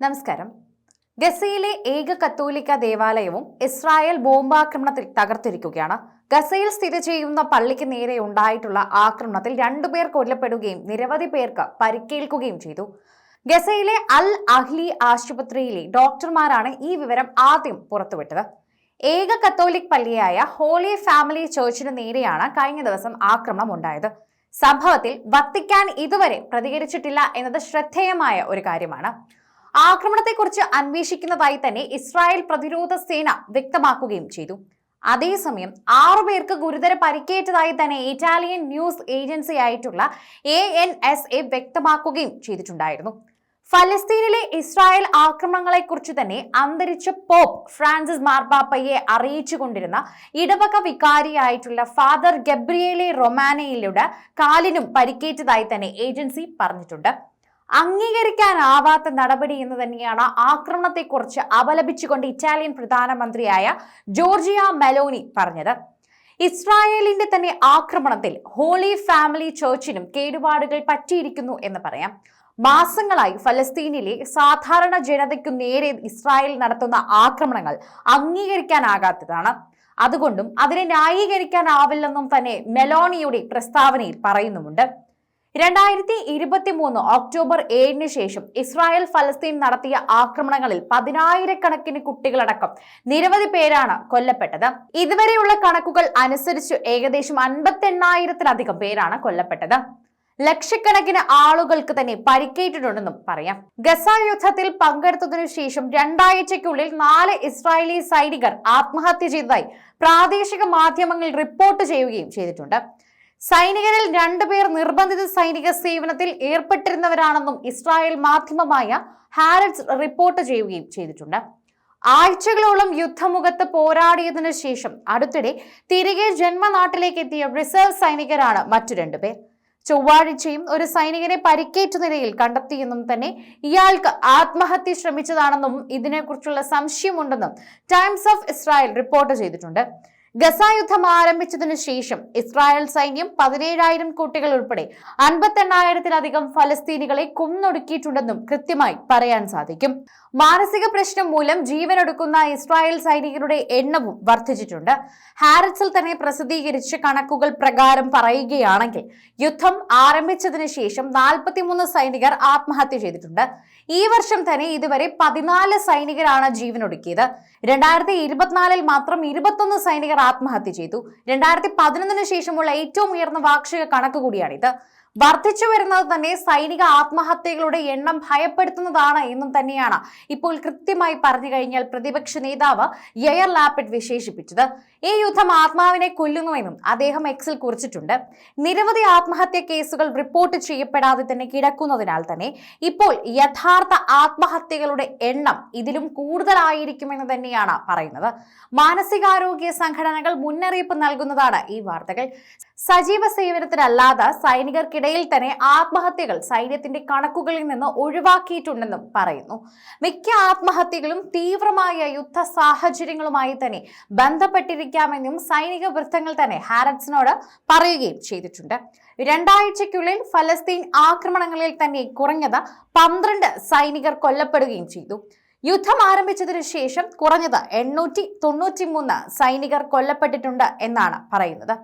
നമസ്കാരം. ഗസയിലെ ഏക കത്തോലിക്ക ദേവാലയവും ഇസ്രായേൽ ബോംബാക്രമണത്തിൽ തകർത്തിരിക്കുകയാണ്. ഗസയിൽ സ്ഥിതി ചെയ്യുന്ന പള്ളിക്ക് നേരെ ഉണ്ടായിട്ടുള്ള ആക്രമണത്തിൽ രണ്ടുപേർ കൊല്ലപ്പെടുകയും നിരവധി പേർക്ക് പരിക്കേൽക്കുകയും ചെയ്തു. ഗസയിലെ അൽ അഹ്ലി ആശുപത്രിയിലെ ഡോക്ടർമാരാണ് ഈ വിവരം ആദ്യം പുറത്തുവിട്ടത്. ഏക കത്തോലിക് പള്ളിയായ ഹോളി ഫാമിലി ചേർച്ചിന് നേരെയാണ് കഴിഞ്ഞ ദിവസം ആക്രമണം ഉണ്ടായത്. സംഭവത്തിൽ വത്തിക്കാൻ ഇതുവരെ പ്രതികരിച്ചിട്ടില്ല എന്നത് ശ്രദ്ധേയമായ ഒരു കാര്യമാണ്. ആക്രമണത്തെക്കുറിച്ച് അന്വേഷിക്കുന്നതായി തന്നെ ഇസ്രായേൽ പ്രതിരോധ സേന വ്യക്തമാക്കുകയും ചെയ്തു. അതേസമയം ആറു പേർക്ക് ഗുരുതര പരിക്കേറ്റതായി തന്നെ ഇറ്റാലിയൻ ന്യൂസ് ഏജൻസി ആയിട്ടുള്ള എ എൻ എസ് എ വ്യക്തമാക്കുകയും ചെയ്തിട്ടുണ്ടായിരുന്നു. ഫലസ്തീനിലെ ഇസ്രായേൽ ആക്രമണങ്ങളെക്കുറിച്ച് തന്നെ അന്തരിച്ച പോപ്പ് ഫ്രാൻസിസ് മാർപ്പാപ്പയെ അറിയിച്ചുകൊണ്ടിരുന്ന ഇടവക വികാരിയായിട്ടുള്ള ഫാദർ ഗബ്രിയേലെ റൊമാനയിലൂടെ കാലിനും പരിക്കേറ്റതായി തന്നെ ഏജൻസി പറഞ്ഞിട്ടുണ്ട്. അംഗീകരിക്കാനാവാത്ത നടപടി എന്ന് തന്നെയാണ് ആക്രമണത്തെക്കുറിച്ച് അപലപിച്ചുകൊണ്ട് ഇറ്റാലിയൻ പ്രധാനമന്ത്രിയായ ജോർജിയ മെലോനി പറഞ്ഞത്. ഇസ്രായേലിന്റെ തന്നെ ആക്രമണത്തിൽ ഹോളി ഫാമിലി ചേർച്ചിനും കേടുപാടുകൾ പറ്റിയിരിക്കുന്നു എന്ന് പറയാം. മാസങ്ങളായി ഫലസ്തീനിലെ സാധാരണ ജനതയ്ക്കു നേരെ ഇസ്രായേൽ നടത്തുന്ന ആക്രമണങ്ങൾ അംഗീകരിക്കാനാകാത്തതാണ്. അതുകൊണ്ടും അതിനെ ന്യായീകരിക്കാനാവില്ലെന്നും തന്നെ മെലോണിയുടെ പ്രസ്താവനയിൽ പറയുന്നുമുണ്ട്. രണ്ടായിരത്തി ഇരുപത്തി മൂന്ന് ഒക്ടോബർ ഏഴിന് ശേഷം ഇസ്രായേൽ ഫലസ്തീൻ നടത്തിയ ആക്രമണങ്ങളിൽ പതിനായിരക്കണക്കിന് കുട്ടികളടക്കം നിരവധി പേരാണ് കൊല്ലപ്പെട്ടത്. ഇതുവരെയുള്ള കണക്കുകൾ അനുസരിച്ച് ഏകദേശം അൻപത്തെണ്ണായിരത്തിലധികം പേരാണ് കൊല്ലപ്പെട്ടത്. ലക്ഷക്കണക്കിന് ആളുകൾക്ക് തന്നെ പരിക്കേറ്റിട്ടുണ്ടെന്നും പറയാം. ഗസ യുദ്ധത്തിൽ പങ്കെടുത്തതിനു ശേഷം രണ്ടാഴ്ചയ്ക്കുള്ളിൽ നാല് ഇസ്രായേലി സൈനികർ ആത്മഹത്യ ചെയ്തതായി പ്രാദേശിക മാധ്യമങ്ങൾ റിപ്പോർട്ട് ചെയ്യുകയും ചെയ്തിട്ടുണ്ട്. സൈനികരിൽ രണ്ടുപേർ നിർബന്ധിത സൈനിക സേവനത്തിൽ ഏർപ്പെട്ടിരുന്നവരാണെന്നും ഇസ്രായേൽ മാധ്യമമായ ഹാരറ്റ്സ് റിപ്പോർട്ട് ചെയ്യുകയും ചെയ്തിട്ടുണ്ട്. ആഴ്ചകളോളം യുദ്ധമുഖത്ത് പോരാടിയതിനു ശേഷം അടുത്തിടെ തിരികെ ജന്മനാട്ടിലേക്ക് എത്തിയ റിസർവ് സൈനികരാണ് മറ്റു രണ്ടുപേർ ചൊവ്വാഴ്ചയും ഒരു സൈനികനെ പരിക്കേറ്റ നിലയിൽ കണ്ടെത്തിയെന്നും തന്നെ ഇയാൾക്ക് ആത്മഹത്യ ശ്രമിച്ചതാണെന്നും ഇതിനെക്കുറിച്ചുള്ള സംശയമുണ്ടെന്നും ടൈംസ് ഓഫ് ഇസ്രായേൽ റിപ്പോർട്ട് ചെയ്തിട്ടുണ്ട്. ഗസ യുദ്ധം ആരംഭിച്ചതിനു ശേഷം ഇസ്രായേൽ സൈന്യം പതിനേഴായിരം കുട്ടികൾ ഉൾപ്പെടെ അൻപത്തെണ്ണായിരത്തിലധികം ഫലസ്തീനികളെ കുന്നൊടുക്കിയിട്ടുണ്ടെന്നും കൃത്യമായി പറയാൻ സാധിക്കും. മാനസിക പ്രശ്നം മൂലം ജീവനൊടുക്കുന്ന ഇസ്രായേൽ സൈനികരുടെ എണ്ണവും വർദ്ധിച്ചിട്ടുണ്ട്. ഹാരിറ്റ്സിൽ തന്നെ പ്രസിദ്ധീകരിച്ച കണക്കുകൾ പ്രകാരം പറയുകയാണെങ്കിൽ യുദ്ധം ആരംഭിച്ചതിന് ശേഷം നാൽപ്പത്തിമൂന്ന് സൈനികർ ആത്മഹത്യ ചെയ്തിട്ടുണ്ട്. ഈ വർഷം തന്നെ ഇതുവരെ പതിനാല് സൈനികരാണ് ജീവനൊടുക്കിയത്. രണ്ടായിരത്തി ഇരുപത്തിനാലിൽ മാത്രം ഇരുപത്തൊന്ന് സൈനികർ ആത്മഹത്യ ചെയ്തു. രണ്ടായിരത്തി പതിനൊന്നിന് ശേഷമുള്ള ഏറ്റവും ഉയർന്ന വാർഷിക കണക്ക് കൂടിയാണിത്. വർദ്ധിച്ചു വരുന്നത് തന്നെ സൈനിക ആത്മഹത്യകളുടെ എണ്ണം ഭയപ്പെടുത്തുന്നതാണ് എന്നും തന്നെയാണ് ഇപ്പോൾ കൃത്യമായി പറഞ്ഞു കഴിഞ്ഞാൽ പ്രതിപക്ഷ നേതാവ് എയർ ലാപ്പിഡ് വിശേഷിപ്പിച്ചത്. ഈ യുദ്ധം ആത്മാവിനെ കൊല്ലുന്നുവെന്നും അദ്ദേഹം എക്സിൽ കുറിച്ചിട്ടുണ്ട്. നിരവധി ആത്മഹത്യ കേസുകൾ റിപ്പോർട്ട് ചെയ്യപ്പെടാതെ തന്നെ കിടക്കുന്നതിനാൽ തന്നെ ഇപ്പോൾ യഥാർത്ഥ ആത്മഹത്യകളുടെ എണ്ണം ഇതിലും കൂടുതലായിരിക്കുമെന്ന് തന്നെയാണ് പറയുന്നത്. മാനസികാരോഗ്യ സംഘടനകൾ മുന്നറിയിപ്പ് നൽകുന്നതാണ് ഈ വാർത്തകൾ. സജീവ സേവനത്തിനല്ലാതെ സൈനികർക്കിടയിൽ തന്നെ ആത്മഹത്യകൾ സൈന്യത്തിന്റെ കണക്കുകളിൽ നിന്ന് ഒഴിവാക്കിയിട്ടുണ്ടെന്നും പറയുന്നു. മിക്ക ആത്മഹത്യകളും തീവ്രമായ യുദ്ധ സാഹചര്യങ്ങളുമായി തന്നെ ബന്ധപ്പെട്ടിരിക്കാമെന്നും സൈനിക വൃത്തങ്ങൾ തന്നെ ഹാരറ്റ്സിനോട് പറയുകയും ചെയ്തിട്ടുണ്ട്. രണ്ടാഴ്ചയ്ക്കുള്ളിൽ ഫലസ്തീൻ ആക്രമണങ്ങളിൽ തന്നെ കുറഞ്ഞത് പന്ത്രണ്ട് സൈനികർ കൊല്ലപ്പെടുകയും ചെയ്തു. യുദ്ധം ആരംഭിച്ചതിനു ശേഷം കുറഞ്ഞത് എണ്ണൂറ്റി തൊണ്ണൂറ്റി മൂന്ന് സൈനികർ കൊല്ലപ്പെട്ടിട്ടുണ്ട് എന്നാണ് പറയുന്നത്.